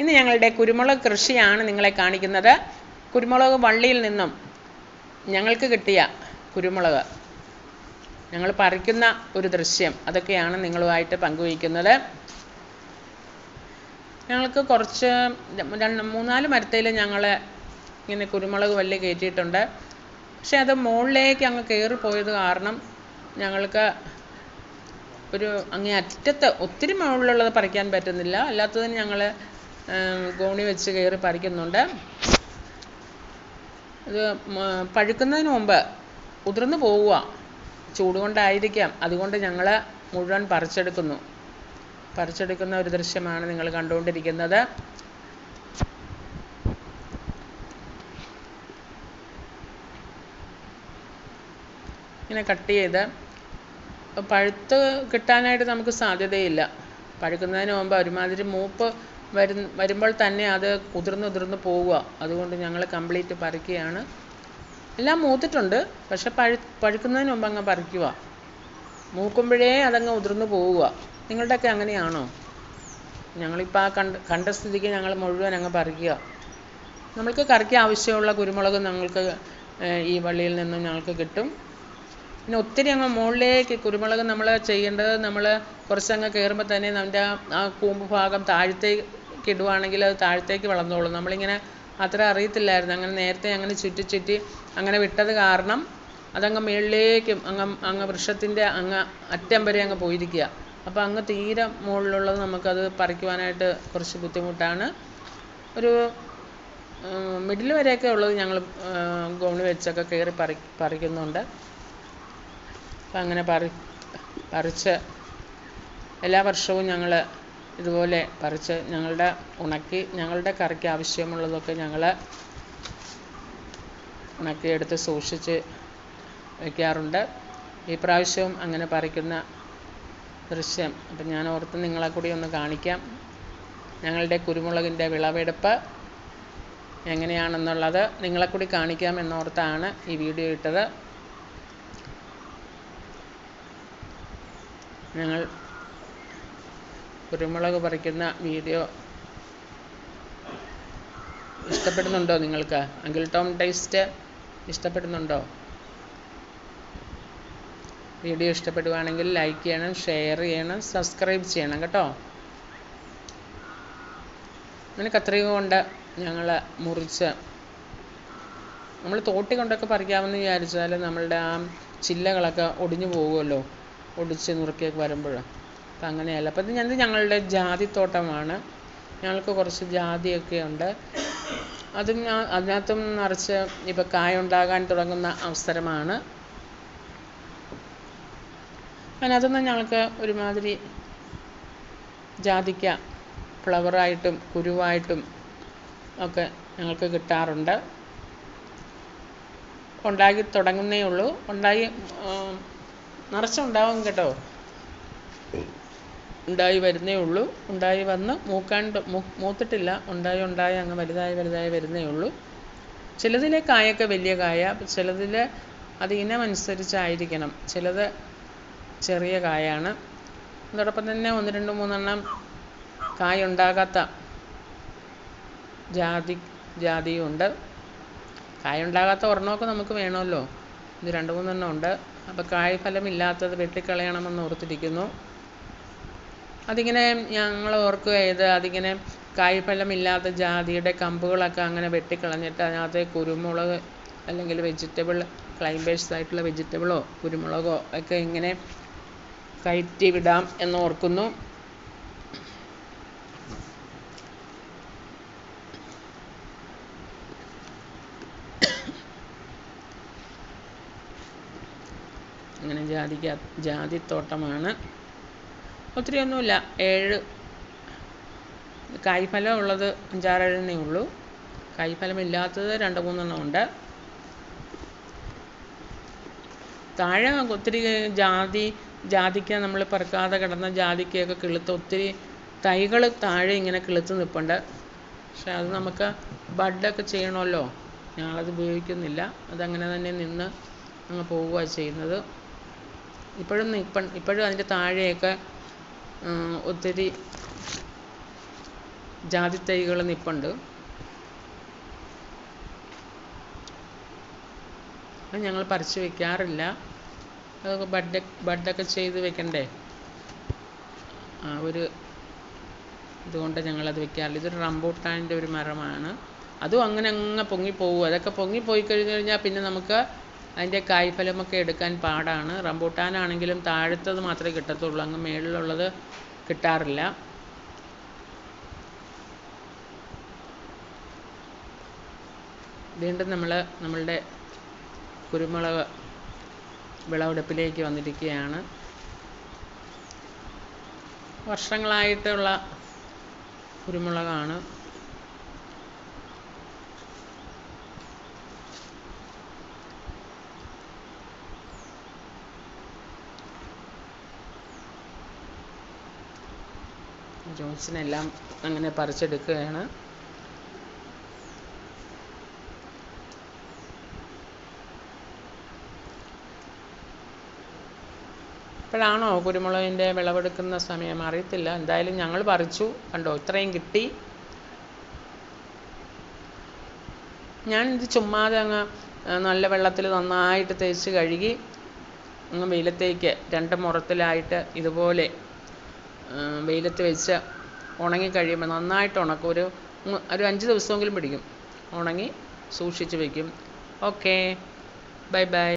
ഇന്ന് ഞങ്ങളുടെ കുരുമുളക് കൃഷിയാണ് നിങ്ങളെ കാണിക്കുന്നത്. കുരുമുളക് വള്ളിയിൽ നിന്നും ഞങ്ങൾക്ക് കിട്ടിയ കുരുമുളക്. ഞങ്ങൾ പറിക്കുന്ന ഒരു ദൃശ്യം അതൊക്കെയാണ് നിങ്ങളുമായിട്ട് പങ്കുവയ്ക്കുന്നത്. ഞങ്ങൾക്ക് കുറച്ച് രണ്ട് മൂന്നാൽ മരത്തിൽ ഞങ്ങൾ ഇങ്ങനെ കുരുമുളക് വള്ളി കയറ്റിയിട്ടുണ്ട്. പക്ഷേ അത് മുകളിലേക്ക് അങ്ങ് കയറിപ്പോയത് കാരണം ഞങ്ങൾക്ക് ഒരു അങ്ങേ അറ്റത്ത് ഒത്തിരി മുകളിലുള്ളത് പറിക്കാൻ പറ്റുന്നില്ല. അല്ലാത്തതിന് ഞങ്ങൾ ഗോണി വെച്ച് കയറി പറിക്കുന്നുണ്ട്. ഇത് പഴുക്കുന്നതിന് മുമ്പ് ഉതിർന്നു പോവുക. ചൂട് കൊണ്ടായിരിക്കാം അതുകൊണ്ട് ഞങ്ങൾ മുഴുവൻ പറിച്ചെടുക്കുന്നു. പറിച്ചെടുക്കുന്ന ഒരു ദൃശ്യമാണ് നിങ്ങൾ കണ്ടുകൊണ്ടിരിക്കുന്നത്. ഇങ്ങനെ കട്ട് ചെയ്ത് പഴുത്ത് കിട്ടാനായിട്ട് നമുക്ക് സാധ്യതയില്ല. പഴുക്കുന്നതിന് മുമ്പ് ഒരുമാതിരി മൂപ്പ് വരും വരുമ്പോൾ തന്നെ അത് ഉതിർന്ന് ഉതിർന്ന് പോവുക. അതുകൊണ്ട് ഞങ്ങൾ കംപ്ലീറ്റ് പറിക്കുകയാണ്. എല്ലാം മൂത്തിട്ടുണ്ട്. പക്ഷെ പഴു പഴുക്കുന്നതിന് മുമ്പ് അങ്ങ് പറിക്കുക. മൂക്കുമ്പോഴേ അതങ്ങ് ഉതിർന്ന് പോവുക. നിങ്ങളുടെയൊക്കെ അങ്ങനെയാണോ? ഞങ്ങളിപ്പോൾ ആ കണ്ട കണ്ട സ്ഥിതിക്ക് ഞങ്ങൾ മുഴുവൻ അങ്ങ് പറിക്കുക. നമ്മൾക്ക് കറിക്ക് ആവശ്യമുള്ള കുരുമുളക് ഞങ്ങൾക്ക് ഈ വള്ളിയിൽ നിന്നും ഞങ്ങൾക്ക് കിട്ടും. പിന്നെ ഒത്തിരി അങ്ങ് മുകളിലേക്ക് കുരുമുളക് നമ്മൾ ചെയ്യേണ്ടത് നമ്മൾ കുറച്ചങ്ങ് കയറുമ്പോൾ തന്നെ നമ്മുടെ ആ കൂമ്പ് ഭാഗം താഴത്തേക്ക് ഇടുവാണെങ്കിൽ അത് താഴത്തേക്ക് വളർന്നോളും. നമ്മളിങ്ങനെ അത്ര അറിയത്തില്ലായിരുന്നു. അങ്ങനെ നേരത്തെ അങ്ങനെ ചുറ്റി ചുറ്റി അങ്ങനെ വിട്ടത് കാരണം അതങ്ങ് മുകളിലേക്കും അങ്ങ് അങ്ങ് വൃക്ഷത്തിന്റെ അങ്ങ് അറ്റം വരെ അങ്ങ് പോയിരിക്കുക. അപ്പോൾ അങ്ങ് തീരെ മുകളിലുള്ളത് നമുക്കത് പറിക്കുവാനായിട്ട് കുറച്ച് ബുദ്ധിമുട്ടാണ്. ഒരു മിഡിൽ വരെയൊക്കെ ഉള്ളത് ഞങ്ങൾ ഗോണി വെച്ചൊക്കെ കയറി പറി പറിക്കുന്നുണ്ട്. അപ്പം അങ്ങനെ പറി പറിച്ച് എല്ലാ വർഷവും ഞങ്ങൾ ഇതുപോലെ പറിച്ച് ഞങ്ങളുടെ ഉണക്കി ഞങ്ങളുടെ കറിക്ക് ആവശ്യമുള്ളതൊക്കെ ഞങ്ങൾ ഉണക്കിയെടുത്ത് സൂക്ഷിച്ച് വയ്ക്കാറുണ്ട് ഈ പ്രാവശ്യവും അങ്ങനെ പറിക്കുന്ന ദൃശ്യം അപ്പം ഞാൻ ഓർത്ത് നിങ്ങളെ കൂടി ഒന്ന് കാണിക്കാം. ഞങ്ങളുടെ കുരുമുളകിന്റെ വിളവെടുപ്പ് എങ്ങനെയാണെന്നുള്ളത് നിങ്ങളെ കൂടി കാണിക്കാം എന്നോർത്താണ് ഈ വീഡിയോ ഇട്ടത്. ഞങ്ങൾ കുരുമുളക് പറിക്കുന്ന വീഡിയോ ഇഷ്ടപ്പെടുന്നുണ്ടോ നിങ്ങൾക്ക്? അങ്കിൾ ടോം ടേസ്റ്റ് ഇഷ്ടപ്പെടുന്നുണ്ടോ? വീഡിയോ ഇഷ്ടപ്പെടുവാണെങ്കിൽ ലൈക്ക് ചെയ്യണം ഷെയർ ചെയ്യണം സബ്സ്ക്രൈബ് ചെയ്യണം കേട്ടോ. അങ്ങനെ കത്രിക കൊണ്ട് ഞങ്ങൾ മുറിച്ച് നമ്മൾ തോട്ടി കൊണ്ടൊക്കെ പറിക്കാമെന്ന് വിചാരിച്ചാൽ നമ്മളുടെ ആ ചില്ലകളൊക്കെ ഒടിഞ്ഞു പോകുമല്ലോ. ഒടിച്ച് നുറുക്കിയൊക്കെ വരുമ്പോൾ അപ്പം അങ്ങനെയല്ല. അപ്പം ഇത് ഇത് ഞങ്ങളുടെ ജാതിത്തോട്ടമാണ്. ഞങ്ങൾക്ക് കുറച്ച് ജാതിയൊക്കെ ഉണ്ട്. അതും ഞാൻ- അതിനകത്തും നിറച്ച് ഇപ്പം കായ ഉണ്ടാകാൻ തുടങ്ങുന്ന അവസരമാണ്. അതിനകത്തുനിന്ന് ഞങ്ങൾക്ക് ഒരുമാതിരി ജാതിക്ക ഫ്ലവറായിട്ടും കുരുവായിട്ടും ഒക്കെ ഞങ്ങൾക്ക് കിട്ടാറുണ്ട്. ഉണ്ടാക്കി തുടങ്ങുന്നേ ഉള്ളൂ. ഉണ്ടായി നിറച്ചുണ്ടാവും കേട്ടോ. ഉണ്ടായി വരുന്നേ ഉള്ളൂ. ഉണ്ടായി വന്ന് മൂക്കാണ്ട് മൂത്തിട്ടില്ല. ഉണ്ടായി ഉണ്ടായി അങ്ങ് വലുതായി വലുതായി വരുന്നേ ഉള്ളൂ. ചിലതിലെ കായൊക്കെ വലിയ കായ ചിലതിൽ അത് ഇനമനുസരിച്ചായിരിക്കണം. ചിലത് ചെറിയ കായാണ്. അതോടൊപ്പം തന്നെ ഒന്ന് രണ്ട് മൂന്നെണ്ണം കായ ഉണ്ടാകാത്ത ജാതി ജാതിയും ഉണ്ട് കായ ഉണ്ടാകാത്ത ഒരെണ്ണമൊക്കെ നമുക്ക് വേണമല്ലോ. ഇത് രണ്ട് മൂന്നെണ്ണം ഉണ്ട്. അപ്പോൾ കായ്ഫലമില്ലാത്തത് വെട്ടിക്കളയണമെന്ന് ഓർത്തിരിക്കുന്നു. അതിങ്ങനെ ഞങ്ങൾ ഓർക്കുക ഇത് അതിങ്ങനെ കായ്ഫലമില്ലാത്ത ജാതിയുടെ കമ്പുകളൊക്കെ അങ്ങനെ വെട്ടിക്കളഞ്ഞിട്ട് അതിനകത്ത് കുരുമുളക് അല്ലെങ്കിൽ വെജിറ്റബിൾ ക്ലൈംബേഴ്സ് ആയിട്ടുള്ള വെജിറ്റബിളോ കുരുമുളകോ ഒക്കെ ഇങ്ങനെ കയറ്റി വിടാം എന്ന് ഓർക്കുന്നു. അങ്ങനെ ജാതിക്ക ജാതിത്തോട്ടമാണ്. ഒത്തിരിയൊന്നുമില്ല. ഏഴ് കായ്ഫലം ഉള്ളത് അഞ്ചാറേഴെണ്ണേ ഉള്ളൂ. കായ്ഫലമില്ലാത്തത് രണ്ട് മൂന്നെണ്ണം ഉണ്ട്. താഴെ ഒത്തിരി ജാതി ജാതിക്ക നമ്മൾ പറക്കാതെ കിടന്ന ജാതിക്കയൊക്കെ കിളുത്ത് ഒത്തിരി തൈകൾ താഴെ ഇങ്ങനെ കിളുത്ത് നിൽപ്പുണ്ട് പക്ഷെ അത് നമുക്ക് ബഡൊക്കെ ചെയ്യണമല്ലോ. ഞങ്ങളത് ഉപയോഗിക്കുന്നില്ല. അതങ്ങനെ തന്നെ നിന്ന് അങ്ങ് പോവുകയാണ് ചെയ്യുന്നത്. ഇപ്പോഴും ഇപ്പം ഇപ്പോഴും അതിന്റെ താഴെയൊക്കെ ഒത്തിരി തൈകൾ നിൽപ്പുണ്ട് അത് ഞങ്ങൾ പറിച്ചു വെക്കാറില്ല. അതൊക്കെ ബഡ് ബഡൊക്കെ ചെയ്ത് വെക്കണ്ടേ? ആ ഒരു ഇതുകൊണ്ട് ഞങ്ങളത് വെക്കാറില്ല. ഇതൊരു റംബൂട്ടാന്റെ ഒരു മരമാണ്. അതും അങ്ങനെ അങ്ങ് പൊങ്ങിപ്പോവും. അതൊക്കെ പൊങ്ങിപ്പോയി കഴിഞ്ഞ് കഴിഞ്ഞാൽ പിന്നെ നമുക്ക് അതിന്റെ കായ്ഫലമൊക്കെ എടുക്കാൻ പാടാണ്. റംബൂട്ടാനാണെങ്കിലും താഴത്തത് മാത്രമേ കിട്ടത്തുള്ളൂ. അങ്ങ് മേളിലുള്ളത് കിട്ടാറില്ല. വീണ്ടും നമ്മൾ നമ്മളുടെ കുരുമുളക് വിളവെടുപ്പിലേക്ക് വന്നിരിക്കുകയാണ്. വർഷങ്ങളായിട്ടുള്ള കുരുമുളകാണ്. ജോൺസിനെല്ലാം അങ്ങനെ പറിച്ചെടുക്കുകയാണ്. ഇപ്പോഴാണോ കുരുമുളകിന്റെ വിളവെടുക്കുന്ന സമയം? അറിയത്തില്ല. എന്തായാലും ഞങ്ങൾ പറിച്ചു. കണ്ടോ ഇത്രയും കിട്ടി. ഞാനിത് ചുമ്മാതെ അങ്ങ് നല്ല വെള്ളത്തിൽ നന്നായിട്ട് തേച്ച് കഴുകി അങ്ങ് വെയിലത്തേക്ക് രണ്ട് മുറത്തിലായിട്ട് ഇതുപോലെ വെയിലത്ത് വെച്ച് ഉണങ്ങി കഴിയുമ്പോൾ നന്നായിട്ട് ഉണക്കും. ഒരു ഒരു അഞ്ച് ദിവസമെങ്കിലും പിടിക്കും. ഉണങ്ങി സൂക്ഷിച്ച് വയ്ക്കും ഓക്കേ ബൈ ബൈ